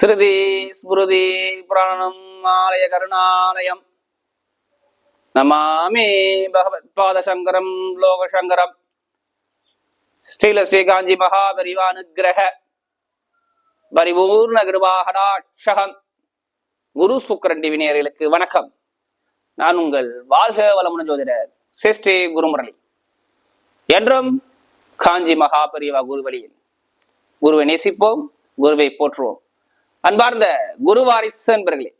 ஸ்ருதி ஸ்மிருதி புராணம் ஆலய கருணாலயம். நமாமி பகவத்பாத சங்கரம் லோகசங்கரம். ஸ்ரீல ஸ்ரீ காஞ்சி மகாபரிவானுகிரக பரிபூர்ண கிருபாகடாட்சகம். குரு சுக்கரன் டிவினியர்களுக்கு வணக்கம். நான் உங்கள் வாழ்க வளமுன ஜோதிடர் சிஸ்ரீ குருமுரளி. என்றும் காஞ்சி மகாபரிவா குருவழியில் குருவை நேசிப்போம் குருவை போற்றுவோம். அன்பார்ந்த குரு வாரிசு என்பர்களே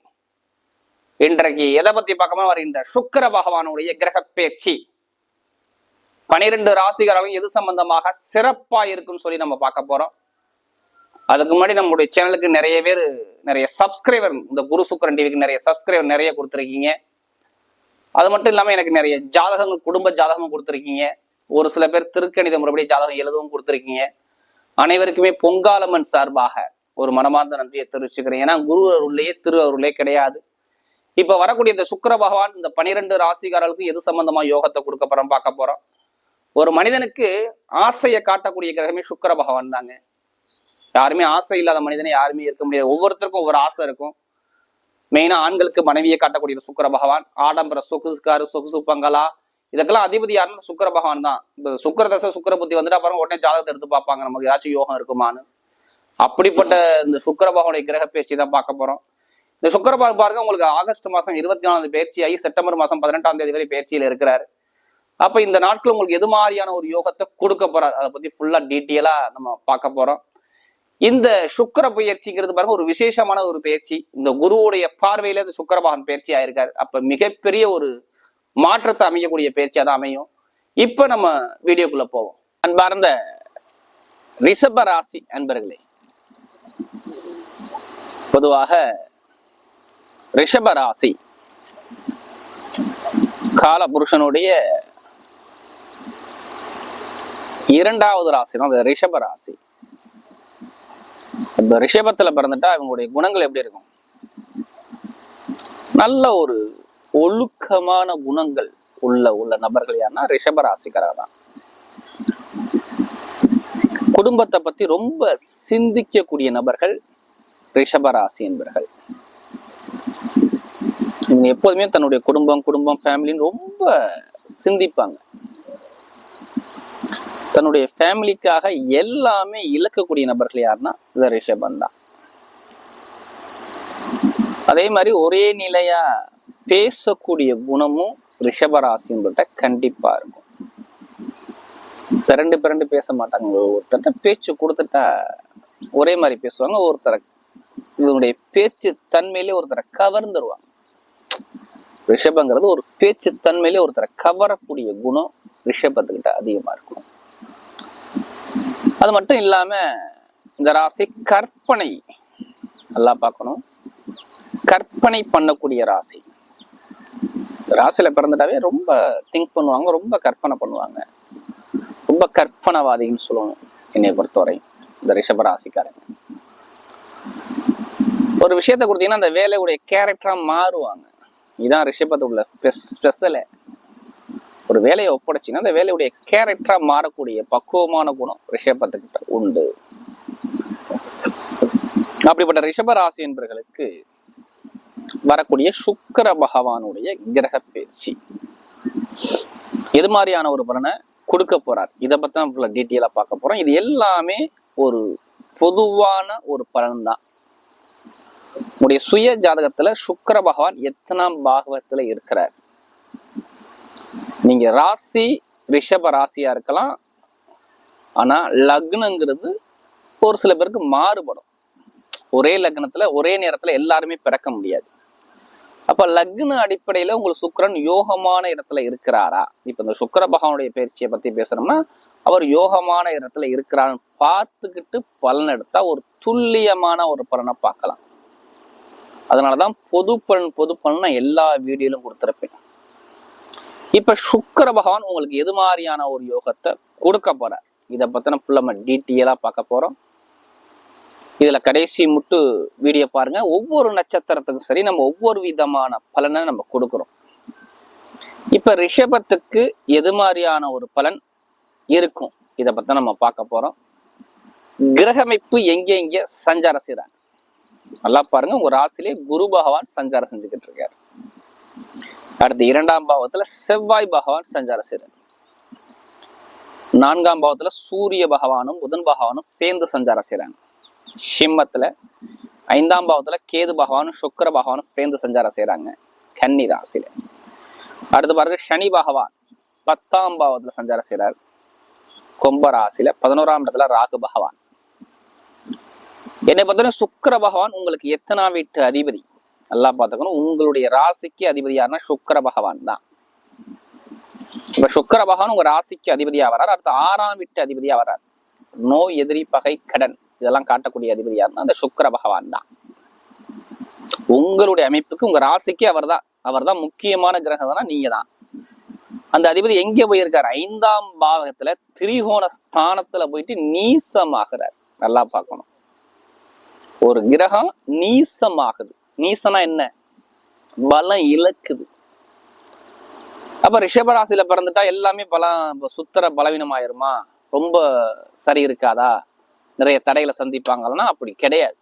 இன்றைக்கு எதை பத்தி பார்க்கமா வருகின்ற சுக்கிர பகவானுடைய கிரக பயிற்சி. பனிரெண்டு ராசிகாரங்களும் எது சம்பந்தமாக சிறப்பா இருக்குன்னு சொல்லி நம்ம பார்க்க போறோம். அதுக்கு முன்னாடி நம்மளுடைய சேனலுக்கு நிறைய பேர் நிறைய சப்ஸ்கிரைபர் இந்த குரு சுக்கரன் டிவிக்கு நிறைய சப்ஸ்கிரைபர் நிறைய கொடுத்துருக்கீங்க. அது மட்டும் இல்லாமல் எனக்கு நிறைய ஜாதகங்கள் குடும்ப ஜாதகமும் கொடுத்துருக்கீங்க. ஒரு சில பேர் திருக்கணித முறைப்படி ஜாதகம் எழுதவும் கொடுத்துருக்கீங்க. அனைவருக்குமே பொங்காலம்மன் சார்பாக ஒரு மனமார்ந்த நன்றியை தெரிவிச்சுக்கிறேன். ஏன்னா குரு அருள்லேயே திரு அருளே கிடையாது. இப்ப வரக்கூடிய இந்த சுக்கிர பகவான் இந்த பனிரெண்டு ராசிகாரர்களுக்கு எது சம்பந்தமா யோகத்தை கொடுக்க போறோம் பார்க்க போறோம். ஒரு மனிதனுக்கு ஆசையை காட்டக்கூடிய கிரகமே சுக்கிர பகவான் தாங்க. யாருமே ஆசை இல்லாத மனிதனை யாருமே இருக்க முடியாது. ஒவ்வொருத்தருக்கும் ஒவ்வொரு ஆசை இருக்கும். மெயினா ஆண்களுக்கு மனைவியை காட்டக்கூடிய சுக்கிர பகவான் ஆடம்பர சொகுசுக்காரு சொகுசு பங்களா இதுக்கெல்லாம் அதிபதி யாருன்னு சுக்கர பகவான் தான். இந்த சுக்கர தசை சுக்கர புத்தி வந்துட்டு அப்புறம் உடனே ஜாதகத்தை எடுத்து பார்ப்பாங்க. நமக்கு ஏதாச்சும் யோகம் இருக்குமான்னு. அப்படிப்பட்ட இந்த சுக்கிர கிரக பேச்சு தான் பார்க்க போறோம். இந்த சுக்கிர பாருங்க உங்களுக்கு ஆகஸ்ட் மாசம் இருபத்தி நாலாவது பயிற்சியாகி செப்டம்பர் மாசம் பதினெட்டாம் தேதி வரை பயிற்சியில் இருக்கிறாரு. அப்ப இந்த நாட்கள் உங்களுக்கு எது மாதிரியான ஒரு யோகத்தை கொடுக்க போறாரு? அதை பத்தி ஃபுல்லா டீட்டெயிலா நம்ம பார்க்க போறோம். இந்த சுக்கர பயிற்சிங்கிறது பாருங்க ஒரு விசேஷமான ஒரு பயிற்சி இந்த குருவுடைய பார்வையில இந்த சுக்கரபாகன் பயிற்சி ஆயிருக்காரு. அப்ப மிகப்பெரிய ஒரு மாற்றத்தை அமையக்கூடிய பயிற்சியா தான் அமையும். இப்ப நம்ம வீடியோக்குள்ள போவோம். அன்பார்ந்த ரிஷப ராசி அன்பர்களே பொதுவாக ரிஷபராசி. கால புருஷனுடைய இரண்டாவது ராசி தான் அந்த ரிஷப ராசி இந்த ரிஷபத்துல பிறந்துட்டா இவங்களுடைய குணங்கள் எப்படி இருக்கும்? நல்ல ஒரு ஒழுக்கமான குணங்கள் உள்ள உள்ள நபர்கள் யாருன்னா ரிஷபராசிக்காரர் தான் குடும்பத்தை பத்தி ரொம்ப சிந்திக்கக்கூடிய நபர்கள் ரிஷபராசி என்பர்கள். இவங்க எப்போதுமே தன்னுடைய குடும்பம் குடும்பம் ஃபேமிலின்னு ரொம்ப சிந்திப்பாங்க. தன்னுடைய ஃபேமிலிக்காக எல்லாமே இழக்கக்கூடிய நபர்கள் யாருன்னா இந்த ரிஷபம் தான். அதே மாதிரி ஒரே நிலையா பேசக்கூடிய குணமும் ரிஷபராசின்கிட்ட கண்டிப்பா இருக்கும். பிறண்டு பிறண்டு பேச மாட்டாங்க. ஒருத்தர்கிட்ட பேச்சு கொடுத்துட்டா ஒரே மாதிரி பேசுவாங்க ஒருத்தரை இதனுடைய பேச்சு தன்மையிலே ஒருத்தரை கவர்ந்துருவாங்க. ரிஷபங்கிறது ஒரு பேச்சு தன்மையிலே ஒருத்தரை கவரக்கூடிய குணம் ரிஷபத்துக்கிட்ட அதிகமா இருக்கும். அது மட்டும் இல்லாம இந்த ராசி கற்பனை நல்லா பார்க்கணும். கற்பனை பண்ணக்கூடிய ராசி. ராசியில பிறந்துட்டாவே ரொம்ப திங்க் பண்ணுவாங்க ரொம்ப கற்பனை பண்ணுவாங்க. ரொம்ப கற்பனவாதின்னு சொல்லணும் என்னை பொறுத்தவரை இந்த ரிஷப ராசிக்காரங்க. ஒரு விஷயத்த கொடுத்தீங்கன்னா அந்த வேலையுடைய கேரக்டரா மாறுவாங்க. இதுதான் ரிஷபத்து உள்ள ஸ்பெஷலே ஒரு வேலையை ஒப்படைச்சிங்கன்னா அந்த வேலையுடைய கேரக்டரா மாறக்கூடிய பக்குவமான குணம் ரிஷபத்துக்கிட்ட உண்டு. அப்படிப்பட்ட ரிஷப ராசி என்பவர்களுக்கு வரக்கூடிய சுக்கர பகவானுடைய கிரக பயிற்சி. எது மாதிரியான ஒரு பலனை கொடுக்க போறார்? இதை பத்தி தான் டீட்டெயிலாக பார்க்க போறோம். இது எல்லாமே ஒரு பொதுவான ஒரு பலன் தான் உடைய சுய ஜாதகத்துல சுக்கர பகவான் எத்தனாம் பாகவத்துல இருக்கிறார்? நீங்க ராசி ரிஷப ராசியா இருக்கலாம். ஆனா லக்னங்கிறது ஒரு சில பேருக்கு மாறுபடும். ஒரே லக்னத்துல ஒரே நேரத்துல எல்லாருமே பிறக்க முடியாது. அப்ப லக்ன அடிப்படையில உங்களுக்கு சுக்கரன் யோகமான இடத்துல இருக்கிறாரா? இப்ப இந்த சுக்கர பகவானுடைய பயிற்சியை பத்தி பேசுறோம்னா அவர் யோகமான இடத்துல இருக்கிறான்னு பார்த்துக்கிட்டு பலன் எடுத்தா ஒரு துல்லியமான ஒரு பலனை பார்க்கலாம். அதனாலதான் பொது பலன் பொது பலன் நான் எல்லா வீடியோலும் கொடுத்துருப்பேன். இப்ப சுக்கர பகவான் உங்களுக்கு எது மாதிரியான ஒரு யோகத்தை கொடுக்க போற இதை பத்தின ஃபுல்லா நம்ம டீட்டெயிலா பார்க்க போறோம். இதுல கடைசி முட்டு வீடியோ பாருங்க. ஒவ்வொரு நட்சத்திரத்துக்கும் சரி நம்ம ஒவ்வொரு விதமான பலனை நம்ம கொடுக்குறோம். இப்ப ரிஷபத்துக்கு எது மாதிரியான ஒரு பலன் இருக்கும்? இதை பத்தி நம்ம பார்க்க போறோம். கிரகமைப்பு எங்க எங்க சஞ்சாரம் செய்கிறாங்க நல்லா பாருங்க. உங்க ராசிலே குரு பகவான் சஞ்சாரம் செஞ்சுக்கிட்டு இருக்காரு. அடுத்து இரண்டாம் பாவத்துல செவ்வாய் பகவான் சஞ்சாரம் செய்யறாரு நான்காம் பாவத்துல சூரிய பகவானும் புதன் பகவானும் சேர்ந்து சஞ்சாரம் செய்யறாங்க சிம்மத்துல ஐந்தாம் பாவத்துல கேது பகவானும் சுக்கிர பகவானும் சேர்ந்து சஞ்சாரம் செய்யறாங்க கன்னி ராசியில. அடுத்து பாருங்க சனி பகவான் பத்தாம் பாவத்துல சஞ்சாரம் செய்யறார் கும்ப ராசியில பதினோராம் இடத்துல ராகு பகவான். என்னை பார்த்தோன்னா சுக்கிர பகவான் உங்களுக்கு எத்தனாம் வீட்டு அதிபதி? நல்லா பார்த்துக்கணும். உங்களுடைய ராசிக்கு அதிபதியாருன்னா சுக்கர பகவான் தான். இப்ப சுக்கிர பகவான் உங்க ராசிக்கு அதிபதியா வரார். அடுத்து ஆறாம் வீட்டு அதிபதியா வரார். நோய் எதிரி பகை கடன் இதெல்லாம் காட்டக்கூடிய அதிபதியா இருந்தா அந்த சுக்கிர பகவான் தான். உங்களுடைய அமைப்புக்கு உங்க ராசிக்கு அவர் தான். அவர் தான் முக்கியமான கிரகம்னா நீங்க தான். அந்த அதிபதி எங்க போயிருக்காரு? ஐந்தாம் பாவகத்துல திரிகோண ஸ்தானத்துல போயிட்டு நீசமாகிறார். நல்லா பார்க்கணும். ஒரு கிரகம் நீசமாகுது. நீசனா என்ன? பலம் இழக்குது. அப்ப ரிஷபராசியில பிறந்துட்டா எல்லாமே பலம் சுத்தர பலவீனம் ஆயிருமா ரொம்ப சரி இருக்காதா? நிறைய தடைகளை சந்திப்பாங்கன்னா அப்படி கிடையாது.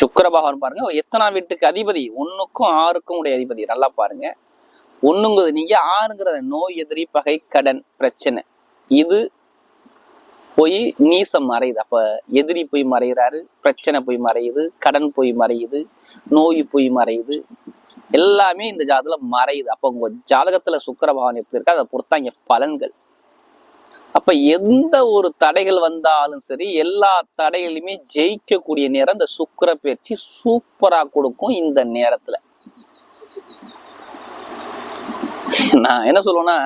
சுக்கர பகவான் பாருங்க எத்தனா வீட்டுக்கு அதிபதி? ஒண்ணுக்கும் ஆறுக்கும் உடைய அதிபதி. நல்லா பாருங்க. ஒண்ணுங்கிறது நீங்க ஆறுங்கிறத நோய் எதிரி பகை கடன் பிரச்சனை. இது போய் நீசம் மறையுது. அப்ப எதிரி போய் மறைகிறாரு பிரச்சனை போய் மறையுது கடன் போய் மறையுது நோய் போய் மறையுது. எல்லாமே இந்த ஜாதகத்துல மறையுது. அப்ப உங்க ஜாதகத்துல சுக்கர பகவான் எப்படி இருக்கா அதை பொறுத்தா இங்க பலன்கள். அப்ப எந்த ஒரு தடைகள் வந்தாலும் சரி எல்லா தடைகளுமே ஜெயிக்கக்கூடிய நேரம் இந்த சுக்கிர பயிற்சி சூப்பரா கொடுக்கும் இந்த நேரத்துல. நான் என்ன சொல்லுவேன்னா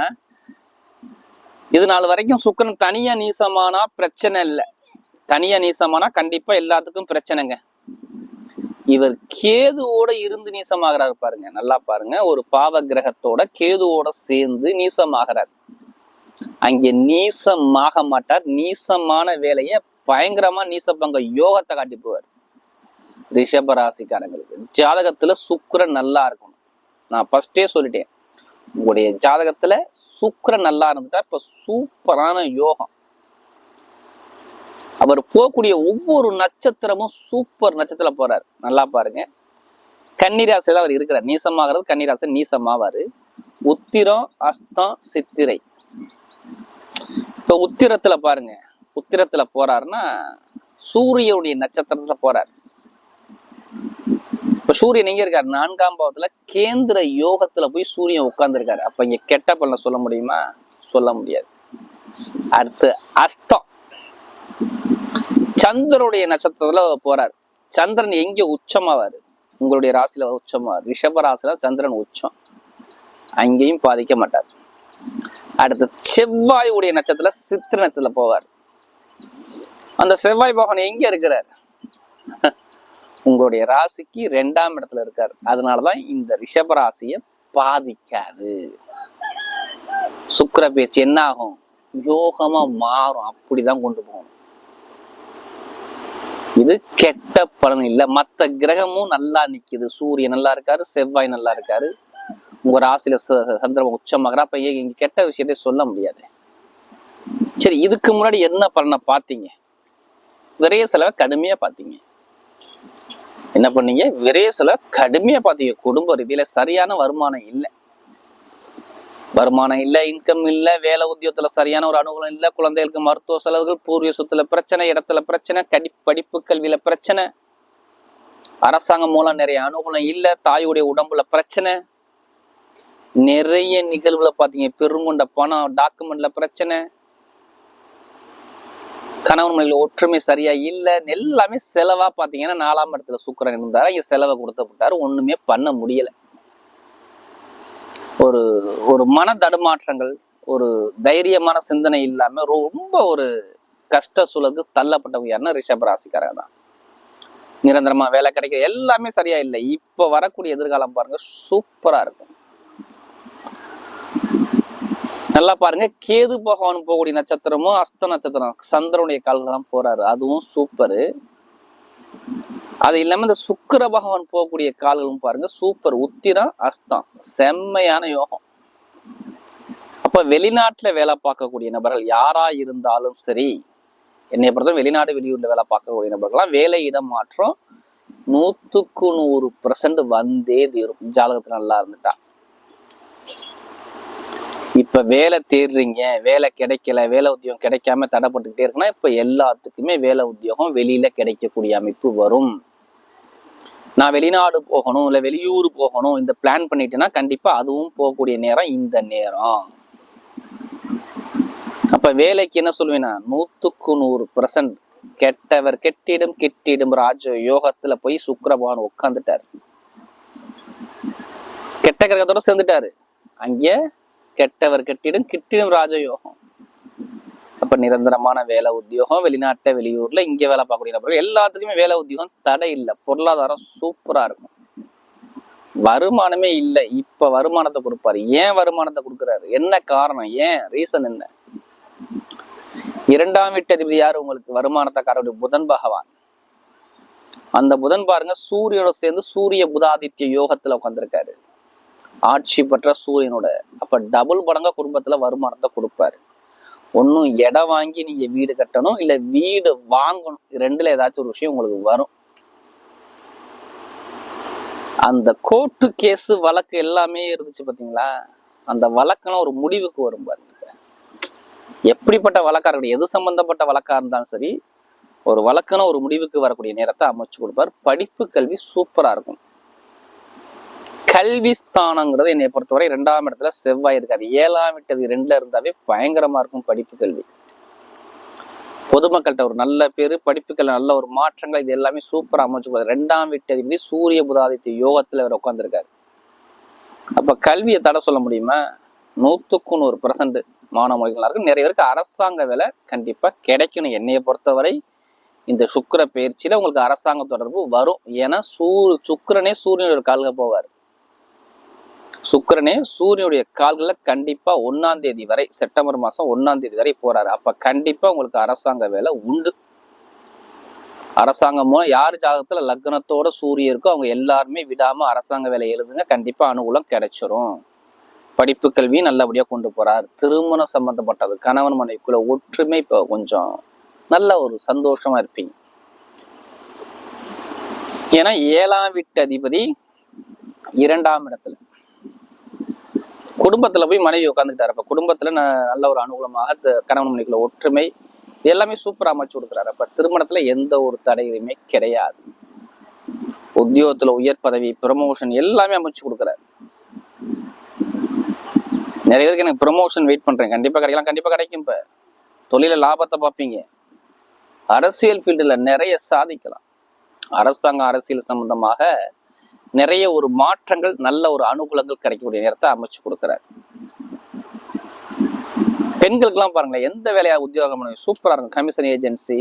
இது நாள் வரைக்கும் சுக்கரன் தனியா நீசமானா பிரச்சனை இல்லை. தனியா நீசமானா கண்டிப்பா எல்லாத்துக்கும் பிரச்சனைங்க. இவர் கேதுவோட இருந்து நீசமாகிறாரு பாருங்க. நல்லா பாருங்க. ஒரு பாவ கிரகத்தோட கேதுவோட சேர்ந்து நீசமாகிறார். அங்கே நீசமாக மாட்டார். நீசமான வேலையை பயங்கரமா நீசப்பங்க யோகத்தை காட்டி போவார். ரிஷப ராசிக்காரங்களுக்கு. ஜாதகத்துல சுக்கரன் நல்லா இருக்கணும். நான் ஃபர்ஸ்டே சொல்லிட்டேன். உங்களுடைய ஜாதகத்துல சுக்கிரன் நல்லா இருந்துட்டா இப்ப சூப்பரான யோகம். அவர் போகக்கூடிய ஒவ்வொரு நட்சத்திரமும் சூப்பர் நட்சத்திரம் போறாரு. நல்லா பாருங்க. கன்னிராசியில அவர் இருக்கிறார். நீசமாகிறது கன்னிராசி நீசமாவாரு. உத்திரம் அஸ்தம் சித்திரை. இப்ப உத்திரத்துல பாருங்க. உத்திரத்துல போறாருன்னா சூரியனுடைய நட்சத்திரத்துல போறார். இப்ப சூரியன் எங்கே இருக்காரு? நான்காம் பாவத்துல கேந்திர யோகத்துல போய் சூரியன் உட்கார்ந்துருக்காரு. அப்ப இங்க கெட்ட பலனை சொல்ல முடியுமா? சொல்ல முடியாது. அடுத்து அஸ்தம். சந்திரனுடைய நட்சத்திரத்துல போறார். சந்திரன் எங்க உச்சமாவாரு? உங்களுடைய ராசியில உச்சமாவார். ரிஷப ராசியில சந்திரன் உச்சம். அங்கேயும் பாதிக்க மாட்டார். அடுத்து செவ்வாய் உடைய நட்சத்திரத்துல சித்திர நட்சத்திரத்துல போவார். அந்த செவ்வாய் பகவான் எங்க இருக்கிறார்? உங்களுடைய ராசிக்கு ரெண்டாம் இடத்துல இருக்காரு. அதனாலதான் இந்த ரிஷப ராசியை பாதிக்காது. சுக்கர பேச்சு என்ன ஆகும் யோகமா மாறும். அப்படிதான் கொண்டு போகும் இது கெட்ட பலன் இல்ல. மத்த கிரகமும் நல்லா நிக்குது. சூரியன் நல்லா இருக்காரு செவ்வாய் நல்லா இருக்காரு. உங்க ராசியில ச- சந்திரன் உச்சமாகறா அப்ப இங்க கெட்ட விஷயத்தை சொல்ல முடியாது. சரி இதுக்கு முன்னாடி என்ன பலனை பார்த்தீங்க? விரைய செலவை கடுமையா பார்த்தீங்க. என்ன பண்ணீங்க? விரைய கடுமையாக பார்த்தீங்க. குடும்ப ரீதியில் சரியான வருமானம் இல்லை. வருமானம் இல்லை இன்கம் இல்லை வேலை உத்தியோகத்தில் சரியான ஒரு அனுகூலம் இல்லை குழந்தைகளுக்கு மருத்துவ செலவுகள் பூர்வீக சொத்துல பிரச்சனை இடத்துல பிரச்சனை கடி படிப்பு கல்வியில் பிரச்சனை. அரசாங்கம் மூலம் நிறைய அனுகூலம் இல்லை தாயுடைய உடம்புல பிரச்சனை. நிறைய நிகழ்வுல பார்த்தீங்க பெருங்கொண்ட பணம் டாக்குமெண்ட்ல பிரச்சனை. கணவன் மனைவில ஒற்றுமை சரியா இல்லை எல்லாமே செலவா பாத்தீங்கன்னா நாலாம் இடத்துல சுக்கரன் இருந்தார். இங்க செலவை கொடுத்து ஒண்ணுமே பண்ண முடியல. ஒரு ஒரு மன தடுமாற்றங்கள் ஒரு தைரியமான சிந்தனை இல்லாம ரொம்ப ஒரு கஷ்ட சூழலுக்கு தள்ளப்பட்டவங்க யாருன்னா ரிஷப ராசிக்காரங்க தான். நிரந்தரமா வேலை கிடைக்க எல்லாமே சரியா இல்லை. இப்ப வரக்கூடிய எதிர்காலம் பாருங்க சூப்பரா இருக்கும். நல்லா பாருங்க. கேது பகவான் போகக்கூடிய நட்சத்திரமும் அஸ்த நட்சத்திரம். சந்திரனுடைய கால்கள் தான் போறாரு. அதுவும் சூப்பரு அது இல்லாம இந்த சுக்கர பகவான் போகக்கூடிய கால்களும் பாருங்க. சூப்பர் உத்திரம் அஸ்தம். செம்மையான யோகம். அப்ப வெளிநாட்டுல வேலை பார்க்கக்கூடிய நபர்கள் யாரா இருந்தாலும் சரி என்னை பொறுத்த வெளிநாடு வெளியூர்ல வேலை பார்க்கக்கூடிய நபர்கள்லாம் வேலை இடம் மாற்றம் நூத்துக்கு நூறு பர்சன்ட் வந்தே தீரும். ஜாதகத்துல நல்லா இருந்துட்டா. இப்ப வேலை தேடுறீங்க வேலை கிடைக்கல வேலை உத்தியோகம் கிடைக்காம தடைப்பட்டுக்கிட்டே இருக்குன்னா இப்ப எல்லாத்துக்குமே வேலை உத்தியோகம் வெளியில கிடைக்கக்கூடிய அமைப்பு வரும். நான் வெளிநாடு போகணும் இல்ல வெளியூர் போகணும் இந்த பிளான் பண்ணிட்டேன்னா கண்டிப்பா அதுவும் போகக்கூடிய நேரம் இந்த நேரம். அப்ப வேலைக்கு என்ன சொல்லுவேன்னா நூத்துக்கு நூறு பர்சன்ட் கெட்டவர் கெட்டிடும் கெட்டிடும் ராஜ யோகத்துல போய் சுக்கரபகவான் உட்காந்துட்டாரு கெட்ட கிரகத்தோட சேர்ந்துட்டாரு. அங்கே கெட்டவர் கெட்டிடும் கிட்டிடும் ராஜயோகம். அப்ப நிரந்தரமான வேலை உத்தியோகம் வெளிநாட்டை வெளியூர்ல இங்க வேலை பார்க்கக்கூடிய நபர்கள் எல்லாத்துக்குமே வேலை உத்தியோகம் தடை இல்லை. பொருளாதாரம் சூப்பரா இருக்கும். வருமானமே இல்லை. இப்ப வருமானத்தை கொடுப்பாரு. ஏன் வருமானத்தை கொடுக்குறாரு? என்ன காரணம்? ஏன்? ரீசன் என்ன? இரண்டாம் வீட்டதிபதி யார் உங்களுக்கு? வருமானத்தை காரக்கூடிய புதன் பகவான். அந்த புதன் பாருங்க சூரியனோட சேர்ந்து சூரிய புதாதித்ய யோகத்துல உட்காந்துருக்காரு ஆட்சி பெற்ற சூரியனோட. அப்ப டபுள் மடங்கா குடும்பத்துல வருமானத்தை கொடுப்பாரு. ஒன்னும் இடம் வாங்கி நீங்க வீடு கட்டணும் இல்ல வீடு வாங்கணும். ரெண்டில் ரெண்டுல ஏதாச்சும் ஒரு விஷயம் உங்களுக்கு வரும். அந்த கோர்ட்டு கேஸ் வழக்கு எல்லாமே இருந்துச்சு பாத்தீங்களா? அந்த வழக்கெல்லாம் ஒரு முடிவுக்கு வரும் பாருங்க. எப்படிப்பட்ட வழக்கா இருக்கட்டும் எது சம்பந்தப்பட்ட வழக்கா இருந்தாலும் சரி ஒரு வழக்குன்னு ஒரு முடிவுக்கு வரக்கூடிய நேரத்தை அமைச்சு கொடுப்பார். படிப்பு கல்வி சூப்பரா இருக்கும். கல்வி ஸ்தானங்கிறது என்னை பொறுத்தவரை ரெண்டாம் இடத்துல செவ்வாய் இருக்காது ஏழாம் விட்டது ரெண்டுல இருந்தாவே பயங்கரமா இருக்கும் படிப்பு கல்வி. பொதுமக்கள்கிட்ட ஒரு நல்ல பேர் படிப்புகள் நல்ல ஒரு மாற்றங்கள் இது எல்லாமே சூப்பராக அமைச்சு கொடுப்பாரு ரெண்டாம் அதிபதி சூரிய புதாதித்ய யோகத்தில் அவர் உட்காந்துருக்காரு அப்போ கல்வியை தடை சொல்ல முடியுமா? நூற்றுக்கு நூறு பர்சன்ட் மாணவர்களா இருக்கு. நிறைய பேருக்கு அரசாங்க வேலை கண்டிப்பாக கிடைக்கணும். என்னையை பொறுத்தவரை இந்த சுக்கிர பயிற்சியில் உங்களுக்கு அரசாங்க தொடர்பு வரும். ஏன்னா சூ சுக்கிரனே சூரியனோட கால்க போவார். சுக்கரனே சூரியனுடைய கால்களில் கண்டிப்பாக ஒன்றாம் தேதி வரை செப்டம்பர் மாதம் ஒன்றாம் தேதி வரை போகிறாரு அப்போ கண்டிப்பாக உங்களுக்கு அரசாங்க வேலை உண்டு. அரசாங்கம் மூலம் யார் ஜாதகத்தில் லக்னத்தோட சூரியன் இருக்கோ அவங்க எல்லாருமே விடாமல் அரசாங்க வேலை எழுதுங்க. கண்டிப்பாக அனுகூலம் கிடைச்சிரும். படிப்பு கல்வி நல்லபடியாக கொண்டு போகிறார் திருமணம் சம்மந்தப்பட்டது கணவன் மனைவிக்குள்ள ஒற்றுமை இப்போ கொஞ்சம் நல்ல ஒரு சந்தோஷமாக இருப்பீங்க. ஏன்னா ஏழாம் வீட்டு அதிபதி இரண்டாம் இடத்துல. குடும்பத்துல போய் மனைவி உட்காந்துக்கிட்டாரு அப்ப குடும்பத்துல நல்ல ஒரு அனுகூலமாக கணவன் மனைவிக்குள்ள ஒற்றுமை எல்லாமே சூப்பரா அமைச்சு கொடுக்குறாரு. அப்ப திருமணத்துல எந்த ஒரு தடையுமே கிடையாது. உத்தியோகத்துல உயர் பதவி ப்ரமோஷன் எல்லாமே அமைச்சு கொடுக்குறாரு. நிறைய பேருக்கு எனக்கு ப்ரமோஷன் வெயிட் பண்றேன். கண்டிப்பா கிடைக்கலாம் கண்டிப்பா கிடைக்கும் இப்ப. தொழில லாபத்தை பார்ப்பீங்க. அரசியல் ஃபீல்டுல நிறைய சாதிக்கலாம். அரசாங்க அரசியல் சம்பந்தமாக நிறைய ஒரு மாற்றங்கள் நல்ல ஒரு அனுகூலங்கள் கிடைக்கக்கூடிய நேரத்தை அமைச்சு கொடுக்குறாரு. பெண்களுக்கெல்லாம் பாருங்களேன் எந்த வேலையா உத்தியோகம் பண்ணுவீங்க சூப்பராக இருக்கும். கமிஷன் ஏஜென்சி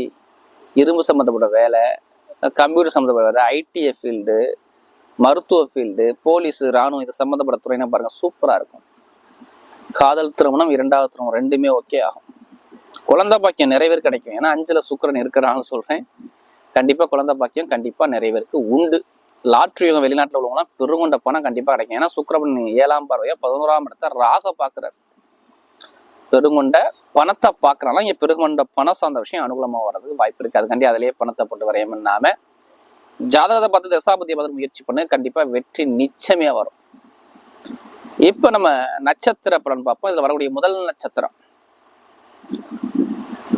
இரும்பு சம்மந்தப்பட்ட வேலை கம்ப்யூட்டர் சம்மந்தப்பட்ட வேலை ஐடிஐ ஃபீல்டு மருத்துவ ஃபீல்டு போலீஸ் ராணுவம் இது சம்மந்தப்பட்ட துறைனா பாருங்க சூப்பராக இருக்கும். காதல் திருமணம் இரண்டாவது திருமணம் ரெண்டுமே ஓகே ஆகும். குழந்தை பாக்கியம் நிறைய பேர் கிடைக்கும். ஏன்னா அஞ்சில் சுக்கரன் இருக்கிறான்னு சொல்கிறேன் கண்டிப்பாக குழந்தை பாக்கியம் கண்டிப்பாக நிறைய பேருக்கு உண்டு. லாட்ரி யோகம் வெளிநாட்டுல உள்ளவங்கன்னா பெருங்கொண்ட பணம் கண்டிப்பா கிடைக்கும். ஏன்னா சுக்கரபன் ஏழாம் பார்வையை பதினோராம் இடத்த ராக பார்க்குறாரு. பெருங்கொண்ட பணத்தை பார்க்கறனால இங்க பெருங்கொண்ட பணம் சார்ந்த விஷயம் அனுகூலமா வர்றதுக்கு வாய்ப்பு இருக்கு. அதுக்காண்டி அதிலேயே பணத்தை போட்டு வரையமன்னாம ஜாதகத்தை பார்த்து தசாபதியை பார்த்து முயற்சி பண்ணு கண்டிப்பா வெற்றி நிச்சயமே வரும். இப்ப நம்ம நட்சத்திர பலன் பார்ப்போம். இதுல வரக்கூடிய முதல் நட்சத்திரம்.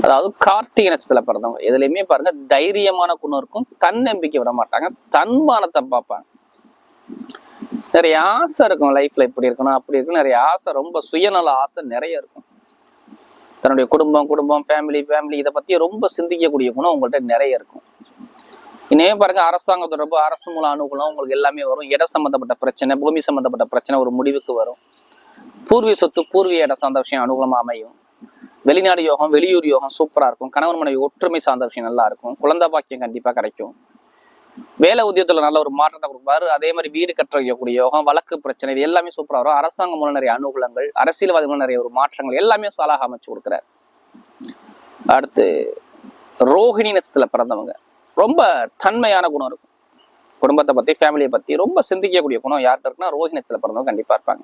அதாவது கார்த்திகை நட்சத்திரத்துல பிறந்தவங்க. எதுலையுமே பாருங்க தைரியமான குணம் இருக்கும். தன்னம்பிக்கை விட மாட்டாங்க தன்மானத்தை பார்ப்பாங்க. நிறைய ஆசை இருக்கும் லைஃப்ல இப்படி இருக்கணும் அப்படி இருக்கணும். நிறைய ஆசை ரொம்ப சுயநல ஆசை நிறைய இருக்கும். தன்னுடைய குடும்பம் குடும்பம் ஃபேமிலி ஃபேமிலி இதை பத்தி ரொம்ப சிந்திக்கக்கூடிய குணம் உங்கள்கிட்ட நிறைய இருக்கும். இனிமே பாருங்க அரசாங்க தொடர்பு அரசு மூல அனுகூலம் உங்களுக்கு எல்லாமே வரும். இட சம்பந்தப்பட்ட பிரச்சனை பூமி சம்பந்தப்பட்ட பிரச்சனை ஒரு முடிவுக்கு வரும். பூர்வீக சொத்து பூர்வீக இடம் சார்ந்த விஷயம் அனுகூலமாக அமையும். வெளிநாடு யோகம் வெளியூர் யோகம் சூப்பரா இருக்கும். கணவன் மனைவி ஒற்றுமை சார்ந்த விஷயம் நல்லா இருக்கும். குழந்தை பாக்கியம் கண்டிப்பா கிடைக்கும். வேலை உத்தியோகத்துல நல்ல ஒரு மாற்றத்தை கொடுப்பாரு. அதே மாதிரி வீடு கற்றக்கூடிய யோகம் வழக்கு பிரச்சனை இது எல்லாமே சூப்பரா வரும். அரசாங்கம் மூலம் நிறைய அனுகூலங்கள் அரசியல்வாதி மூலம் நிறைய ஒரு மாற்றங்கள் எல்லாமே சாலாக அமைச்சு கொடுக்குறாரு. அடுத்து ரோஹிணி நட்சத்திரத்துல பிறந்தவங்க. ரொம்ப தன்மையான குணம் இருக்கும். குடும்பத்தை பத்தி ஃபேமிலியை பத்தி ரொம்ப சிந்திக்கக்கூடிய குணம் யார்கிட்ட இருக்குன்னா ரோஹிணி நட்சத்திரத்துல பிறந்தவங்க கண்டிப்பா இருப்பாங்க.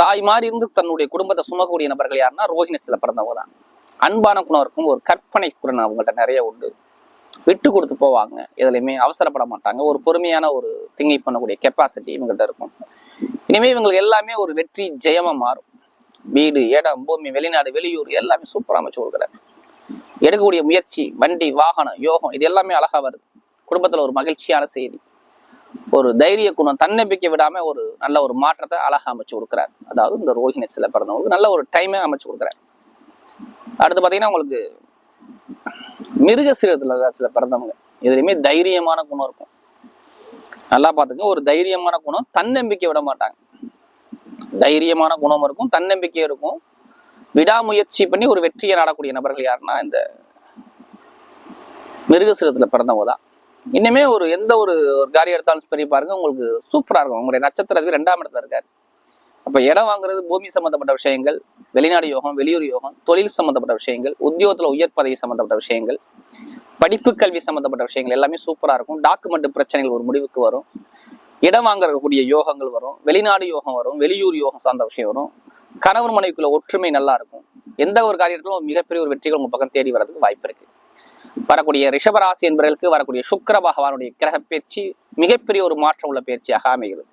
தாய் மாதிரி இருந்து தன்னுடைய குடும்பத்தை சுமக்கக்கூடிய நபர்கள் யாருன்னா ரோஹிணி பிறந்தவங்க தான். அன்பான குணம் இருக்கும் ஒரு கற்பனை குணம் அவங்கள்ட்ட நிறைய உண்டு. விட்டு கொடுத்து போவாங்க. எதுலையுமே அவசரப்பட மாட்டாங்க. ஒரு பொறுமையான ஒரு திங்கை பண்ணக்கூடிய கெப்பாசிட்டி இவங்கள்ட்ட இருக்கும். இனிமே இவங்களுக்கு எல்லாமே ஒரு வெற்றி ஜெயமா மாறும். வீடு இடம் பூமி வெளிநாடு வெளியூர் எல்லாமே சூப்பராக அமைச்சு கொடுக்குறாரு. எடுக்கக்கூடிய முயற்சி வண்டி வாகனம் யோகம் இது எல்லாமே அழகா வருது. குடும்பத்துல ஒரு மகிழ்ச்சியான செய்தி. ஒரு தைரிய குணம் தன்னம்பிக்கை விடாம ஒரு நல்ல ஒரு மாற்றத்தை அழகா அமைச்சு கொடுக்குறாரு. அதாவது இந்த ரோஹிணி சில பிறந்தவங்களுக்கு நல்ல ஒரு டைமே அமைச்சு கொடுக்குறாரு. அடுத்து பாத்தீங்கன்னா உங்களுக்கு மிருக சீரத்துல சில பிறந்தவங்க. இதுலையுமே தைரியமான குணம் இருக்கும். நல்லா பாத்துங்க ஒரு தைரியமான குணம் தன்னம்பிக்கை விட மாட்டாங்க. தைரியமான குணம் இருக்கும் தன்னம்பிக்கை இருக்கும். விடாமுயற்சி பண்ணி ஒரு வெற்றியை நாடக்கூடிய நபர்கள் யாருன்னா இந்த மிருகசிரத்துல பிறந்தவங்க தான். இன்னுமே ஒரு எந்த ஒரு ஒரு காரியம் எடுத்தாலும் சரி பாருங்க உங்களுக்கு சூப்பரா இருக்கும். உங்களுடைய நட்சத்திரத்துக்கு ரெண்டாம் இடத்துல இருக்காரு. அப்ப இடம் வாங்குறது பூமி சம்பந்தப்பட்ட விஷயங்கள் வெளிநாடு யோகம் வெளியூர் யோகம் தொழில் சம்பந்தப்பட்ட விஷயங்கள் உத்தியோகத்துல உயர் பதவி சம்பந்தப்பட்ட விஷயங்கள் படிப்பு கல்வி சம்பந்தப்பட்ட விஷயங்கள் எல்லாமே சூப்பரா இருக்கும். டாக்குமெண்ட் பிரச்சனைகள் ஒரு முடிவுக்கு வரும். இடம் வாங்கக்கூடிய யோகங்கள் வரும். வெளிநாடு யோகம் வரும். வெளியூர் யோகம் சார்ந்த விஷயம் வரும். கணவன் மனைவிக்குள்ள ஒற்றுமை நல்லா இருக்கும். எந்த ஒரு காரியத்திலும் மிகப்பெரிய ஒரு வெற்றிகள் உங்க பக்கம் தேடி வர்றதுக்கு வாய்ப்பு இருக்கு. வரக்கூடிய ரிஷபராசி என்பவர்களுக்கு வரக்கூடிய சுக்கர பகவானுடைய கிரக பயிற்சி மிகப்பெரிய ஒரு மாற்றம் உள்ள பயிற்சியாக அமைகிறது.